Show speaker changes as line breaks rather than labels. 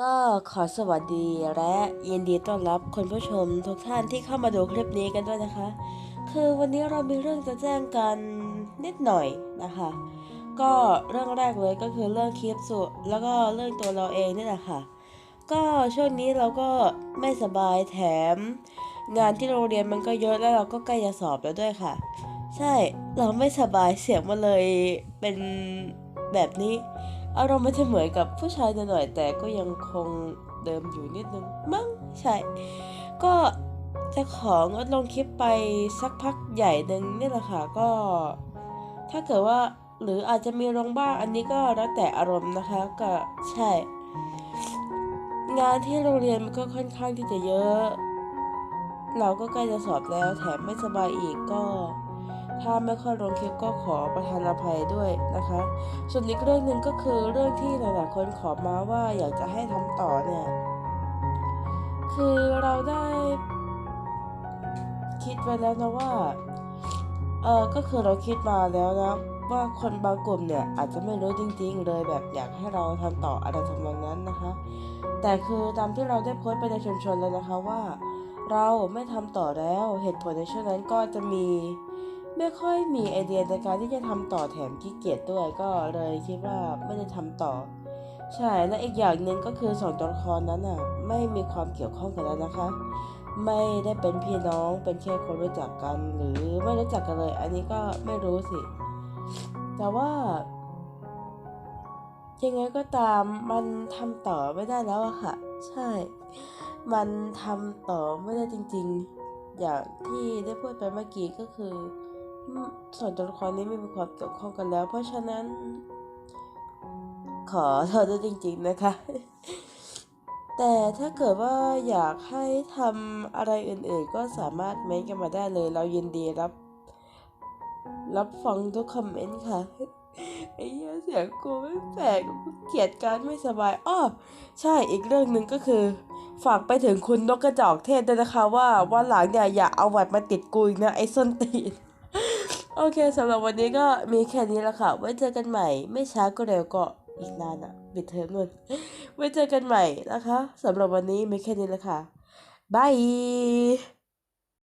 ก็ขอสวัสดีและยินดีต้อนรับคุณผู้ชมทุกท่านที่เข้ามาดูคลิปนี้กันด้วยนะคะ คือวันนี้เรามีเรื่องจะแจ้งกันนิดหน่อยนะคะ ก็เรื่องแรกเลยก็คือเรื่องคลิปสุแล้วก็เรื่องตัวเราเองนี่แหละค่ะ ก็ช่วงนี้เราก็ไม่สบายแถม งานที่โรงเรียนมันก็เยอะแล้วเราก็ใกล้จะสอบแล้วด้วยค่ะ ใช่เราไม่สบายเสียงมันเลยเป็นแบบนี้ อารมณ์มันจะเหมือนกับผู้ชายหน่อยแต่ก็ยังคงเดิมอยู่นิดนึงมั้งใช่ ก็จะของดลงคลิปไปสักพักใหญ่หนึ่งนี่แหละค่ะก็ ถ้าเกิดว่าหรืออาจจะมีลงบ้างอันนี้ก็แล้วแต่อารมณ์นะคะก็ใช่ งานที่โรงเรียนมันก็ค่อนข้างที่จะเยอะ เราก็ใกล้จะสอบแล้วแถมไม่สบายอีกก็ ถ้าไม่ค่อยลงคลิปก็ขอประทานอภัยด้วยนะคะ ส่วนอีกเรื่องหนึ่งก็คือเรื่องที่หลายๆคนขอมาว่าอยากจะให้ทำต่อเนี่ย คือเราได้คิดไว้แล้วนะว่า เออก็คือเราคิดมาแล้วนะว่าคนบางกลุ่มเนี่ยอาจจะไม่รู้จริงๆ เลยแบบอยากให้เราทำต่ออะไรทำนองนั้นนะคะ แต่คือตามที่เราได้โพสต์ไปในชุมชนแล้วนะคะว่า เราไม่ทำต่อแล้วเหตุผลในช่วงนั้นก็จะมี ไม่ค่อยมีไอเดียในการที่จะทำต่อแถมขี้เกียจด้วยก็เลยคิดว่าไม่ได้ทำต่อ ใช่และอีกอย่างหนึ่งก็คือสองตัวละครนั้นอะ ไม่มีความเกี่ยวข้องกันแล้วนะคะ ไม่ได้เป็นพี่น้องเป็นแค่คนรู้จักกัน หรือไม่รู้จักกันเลย อันนี้ก็ไม่รู้สิ แต่ว่ายังไงก็ตามมันทำต่อไม่ได้แล้วอะค่ะ ใช่ มันทำต่อไม่ได้จริง ๆ อย่างที่ได้พูดไปเมื่อกี้ก็คือ ส่วนตัวละครนี้ไม่มีความเกี่ยวข้องกันแล้ว เพราะฉะนั้น ขอโทษด้วยจริงๆนะคะ แต่ถ้าเกิดว่าอยากให้ทำอะไรอื่นๆ ก็สามารถเม้นต์กันมาได้เลย เรายินดีรับ รับฟังทุกคอมเมนต์ค่ะไอ้เหี้ยเสียงกูไม่แปลกเกลียดการไม่สบายอ้อใช่อีกเรื่องหนึ่งก็คือ ฝากไปถึงคุณนกกระจอกเทศด้วยนะคะว่าวันหลังเนี่ยอย่าเอาหวัดมาติดกูอีกนะไอ้ส้นตีน โอเคสำหรับวันนี้ก็มีแค่นี้แล้วค่ะ ไว้เจอกันใหม่ ไม่ช้าก็เร็วก็อีกนานอะปิดเทอมนู่นไว้เจอกันใหม่นะคะสำหรับวันนี้มีแค่นี้แล้วค่ะบาย